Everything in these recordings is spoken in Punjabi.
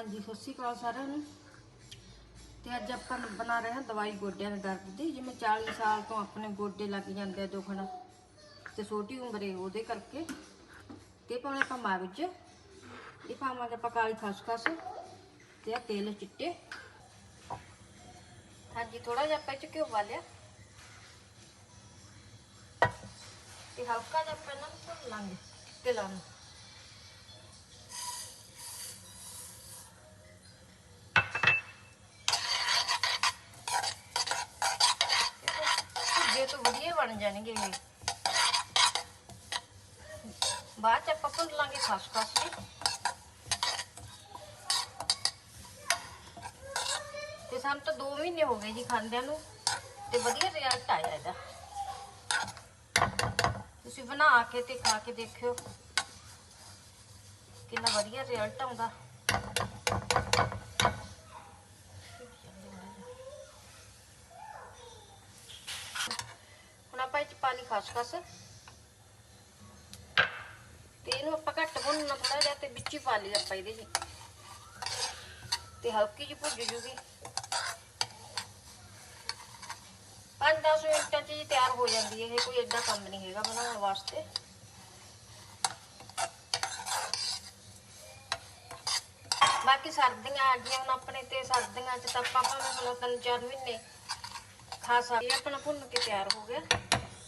ਹਾਂਜੀ, ਸਤਿ ਸ਼੍ਰੀ ਅਕਾਲ ਸਾਰਿਆਂ ਨੂੰ। ਤੇ ਅੱਜ ਆਪਾਂ ਬਣਾ ਰਹੇ ਹਾਂ ਦਵਾਈ ਗੋਡਿਆਂ ਦੇ ਦਰਦ ਦੀ, ਜਿਵੇਂ 40 ਸਾਲ ਤੋਂ ਆਪਣੇ ਗੋਡੇ ਲੱਗ ਜਾਂਦੇ ਆ ਦੁਖਣ ਤੇ ਛੋਟੀ ਉਮਰੇ ਉਹਦੇ ਕਰਕੇ। ਤੇ ਪਾਉਣੇ ਆਪਾਂ ਮਗਜ ਇਹ ਪਾਵਾਂਗੇ ਆਪਾਂ ਕਾਲੀ ਖਸਖਸ ਤੇ ਆ ਤੇਲ ਚਿੱਟੇ। ਹਾਂਜੀ ਥੋੜਾ ਜਿਹਾ ਆਪਾਂ 'ਚ ਘਿਓ ਪਾ ਤੇ ਹਲਕਾ ਜਿਹਾ ਆਪਾਂ ਇਹਨਾਂ ਨੂੰ ਭੁੰਨ ਲਾਂਗੇ ਤਿਲਾਂ ਨੂੰ ਬਣ ਜਾਣਗੇ ਇਹ। ਬਾਅਦ ਚ ਆਪਾਂ ਭੁੰਨ ਲਾਂਗੇ ਖਸਖਸ ਵੀ। ਤੇ ਸਾਨੂੰ ਤਾਂ 2 ਮਹੀਨੇ ਹੋ ਗਏ ਜੀ ਖਾਂਦਿਆਂ ਨੂੰ। ਤੇ ਵਧੀਆ ਰਿਜ਼ਲਟ ਆਇਆ ਇਹਦਾ। ਤੁਸੀਂ ਬਣਾ ਕੇ ਤੇ ਖਾ ਕੇ ਦੇਖਿਓ। ਕਿੰਨਾ ਵਧੀਆ ਰਿਜ਼ਲਟ ਆਉਂਦਾ। ਹੁਣ ਖਸਖਸ ਤੇ ਇਹਨੂੰ ਆਪਾਂ ਘੱਟ ਭੁੰਨਣਾ ਥੋੜਾ ਜਿਹਾ ਤੇ ਵਿੱਚ ਹੀ ਪਾ ਲਈ ਆਪਾਂ ਇਹਦੇ ਜੀ ਤੇ ਹਲਕੀ ਜਿਹੀ ਭੁੱਜ ਜੂਗੀ। 5-10 ਮਿੰਟਾਂ 'ਚ ਹੀ ਤਿਆਰ ਹੋ ਜਾਂਦੀ ਹੈ। ਇਹ ਕੋਈ ਐਡਾ ਕੰਮ ਨਹੀਂ ਹੈਗਾ ਬਣਾਉਣ ਵਾਸਤੇ। ਬਾਕੀ ਸਰਦੀਆਂ ਆ ਗਈਆਂ, ਹੁਣ ਆਪਣੇ ਤੇ ਸਰਦੀਆਂ 'ਚ ਤਾਂ ਆਪਾਂ ਭਾਵੇਂ ਹੁਣ ਤਿੰਨ ਚਾਰ ਮਹੀਨੇ ਖਾ ਸਕਦੇ ਆਪਣਾ ਭੁੰਨ ਕੇ ਤਿਆਰ ਹੋ ਗਿਆ।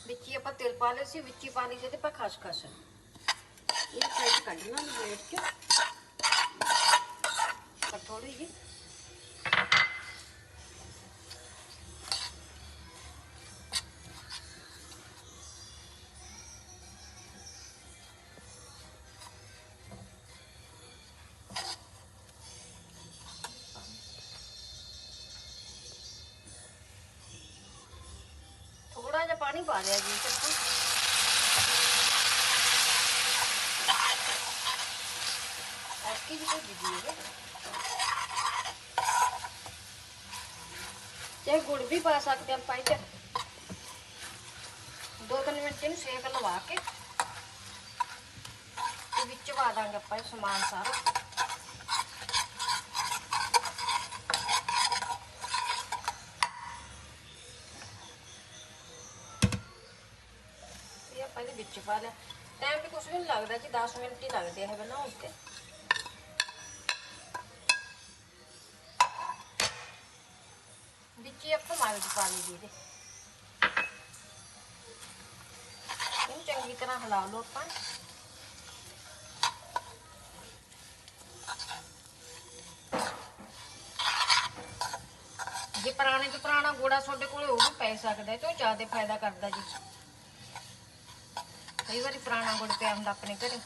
ਵਿੱਚ ਹੀ ਆਪਾਂ ਤੇਲ ਪਾ ਲਿਆ ਸੀ ਵਿੱਚ ਹੀ ਪਾ ਲਈ ਸੀ ਤੇ ਆਪਾਂ ਖਸਖਸ ਇਹ ਸਾਈਡ ਕੱਢਣਾ ਪਲੇਟ 'ਚ ਥੋੜੀ ਜਿਹੀ ਥੋੜਾ ਜਿਹਾ ਪਾਣੀ ਪਾ ਲਿਆ ਜੀ ਚੱਕੂ ਐਸਕੀ ਜੀ ਭੁੱਜ ਗਈ ਇਹ ਚਾਹੇ ਗੁੜ ਵੀ ਪਾ ਸਕਦੇ ਆਪਾਂ ਇਹ ਚ ਦੋ ਤਿੰਨ ਮਿੰਟ ਇਹਨੂੰ ਸੇਕ ਲਵਾ ਕੇ ਤੇ ਵਿੱਚ ਪਾ ਦਾਂਗੇ ਆਪਾਂ ਇਹ ਸਮਾਨ ਸਾਰਾ ਇਹਦੇ ਵਿੱਚ ਪਾ ਲਿਆ ਟਾਈਮ ਵੀ ਕੁਝ ਵੀ ਨਹੀਂ ਲੱਗਦਾ ਜੀ 10 ਮਿੰਟ ਹੀ ਲੱਗਦੇ ਆ ਬਣਾਉਣ ਤੇ। ਵਿੱਚ ਹੀ ਆਪਾਂ ਮਾਲ ਪਾ ਲਈ ਇਹਦੇ। ਇਹਨੂੰ ਚੰਗੀ ਤਰ੍ਹਾਂ ਹਿਲਾ ਲਓ ਆਪਾਂ। ਜੇ ਪੁਰਾਣੇ ਤੋਂ ਪੁਰਾਣਾ ਗੋੜਾ ਤੁਹਾਡੇ ਕੋਲੇ ਉਹ ਵੀ ਪੈ ਸਕਦਾ ਤੇ ਉਹ ਜ਼ਿਆਦਾ ਫਾਇਦਾ ਕਰਦਾ ਜੀ। ਕਈ ਵਾਰੀ ਪੁਰਾਣਾ ਗੁੜ ਪਿਆ ਹੁੰਦਾ ਆਪਣੇ ਘਰੇ।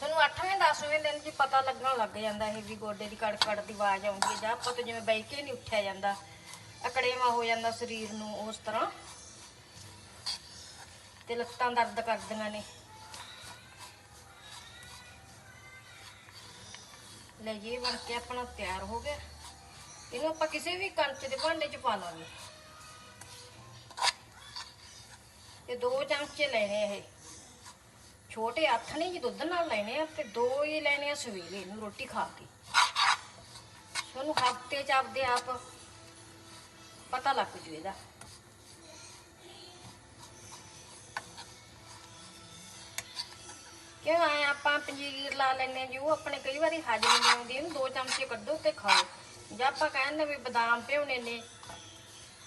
ਸਾਨੂੰ 8ਵੇਂ 10ਵੇਂ ਦਿਨ ਜੀ ਪਤਾ ਲੱਗਣ ਲੱਗ ਜਾਂਦਾ ਇਹ ਵੀ ਗੋਡੇ ਦੀ ਕੜਕੜ ਦੀ ਆਵਾਜ਼ ਆਉਂਦੀ ਹੈ ਜਾਂ ਆਪਾਂ ਤੋਂ ਜਿਵੇਂ ਬੈ ਕੇ ਨਹੀਂ ਉੱਠਿਆ ਜਾਂਦਾ। ਅਕੜੇਵਾ ਹੋ ਜਾਂਦਾ ਸਰੀਰ ਨੂੰ ਉਸ ਤਰ੍ਹਾਂ। ਤੇ ਲੱਤਾਂ ਦਰਦ ਕਰਦੀਆਂ ਨੇ। ਲੈ ਜੀ ਬਣ ਕੇ ਆਪਣਾ ਤਿਆਰ ਹੋ ਗਿਆ। ਇਹਨੂੰ ਆਪਾਂ ਕਿਸੇ ਵੀ ਕੰਚ ਦੇ ਭਾਂਡੇ 'ਚ ਪਾ ਲਾਂਗੇ। ਤੇ ਦੋ ਚਮਚੇ ਲੈਣੇ ਇਹ। ਛੋਟੇ ਹੱਥ ਨਹੀਂ ਜੀ, ਦੁੱਧ ਨਾਲ ਲੈਣੇ ਆ ਤੇ ਦੋ ਹੀ ਲੈਣੇ ਆ ਸਵੇਰੇ ਇਹਨੂੰ ਰੋਟੀ ਖਾ ਕੇ। ਤੁਹਾਨੂੰ ਹਫ਼ਤੇ ਚ ਆਪਦੇ ਆਪ ਪਤਾ ਲੱਗ ਜੂ ਇਹਦਾ। ਕਿਉਂ ਆਏ ਆਪਾਂ? ਪੰਜੀਰ ਲਾ ਲੈਨੇ ਆ ਜੀ, ਉਹ ਆਪਣੇ ਕਈ ਵਾਰੀ ਹਜਮ ਨਹੀਂ ਆਉਂਦੀ ਇਹਨੂੰ ਦੋ ਚਮਚੇ ਕੱਢੋ ਤੇ ਖਾਓ। ਜਾਂ ਆਪਾਂ ਕਹਿੰਦੇ ਵੀ ਬਦਾਮ ਭਿਉਣੇ ਨੇ,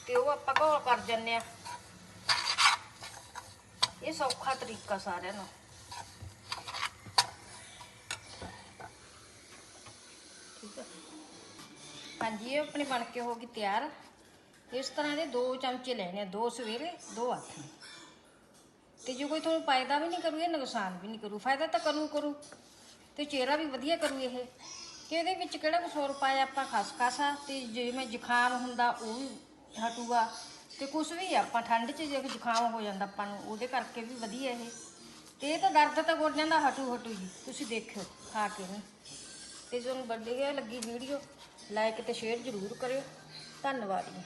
ਤੇ ਉਹ ਆਪਾਂ ਘੋਲ ਕਰ ਜੰਨੇ ਆ ਇਹ ਸੌਖਾ ਤਰੀਕਾ ਸਾਰਿਆਂ ਨੂੰ। ਠੀਕ ਹੈ ਹਾਂਜੀ, ਇਹ ਆਪਣੇ ਬਣ ਕੇ ਹੋ ਗਈ ਤਿਆਰ। ਇਸ ਤਰ੍ਹਾਂ ਦੇ ਦੋ ਚਮਚੇ ਲੈਣੇ ਆ, ਦੋ ਸਵੇਰੇ, ਦੋ ਹੱਥ ਤੇ ਜੇ ਕੋਈ ਤੁਹਾਨੂੰ ਫਾਇਦਾ ਵੀ ਨਹੀਂ ਕਰੂ ਇਹ ਨੁਕਸਾਨ ਵੀ ਨਹੀਂ ਕਰੂ, ਫਾਇਦਾ ਤਾਂ ਕਰੂ ਕਰੂ, ਤੇ ਚਿਹਰਾ ਵੀ ਵਧੀਆ ਕਰੂ ਇਹ। ਕਿ ਇਹਦੇ ਵਿੱਚ ਕਿਹੜਾ ਕਸੂਰ ਪਾਇਆ ਆਪਾਂ, ਖਸਖਸ ਆ, ਤੇ ਜਿਵੇਂ ਜ਼ੁਕਾਮ ਹੁੰਦਾ ਉਹ ਵੀ ਹਟੂਗਾ। ਤੇ ਕੁਝ ਵੀ ਆ, ਆਪਾਂ ਠੰਡ 'ਚ ਜੇ ਜ਼ੁਕਾਮ ਹੋ ਜਾਂਦਾ ਆਪਾਂ ਨੂੰ ਉਹਦੇ ਕਰਕੇ ਵੀ ਵਧੀਆ ਇਹ। ਤੇ ਇਹ ਤਾਂ ਦਰਦ ਤਾਂ ਗੋਡਿਆਂ ਦਾ ਹਟੂ ਹਟੂ ਜੀ ਤੁਸੀਂ ਦੇਖਿਓ ਖਾ ਕੇ ਨਹੀਂ ਤੇ ਜੇ ਤੁਹਾਨੂੰ ਵਧੀਆ ਲੱਗੀ ਵੀਡੀਓ ਲਾਈਕ ਤੇ ਸ਼ੇਅਰ ਜ਼ਰੂਰ ਕਰਿਓ। ਧੰਨਵਾਦ ਜੀ।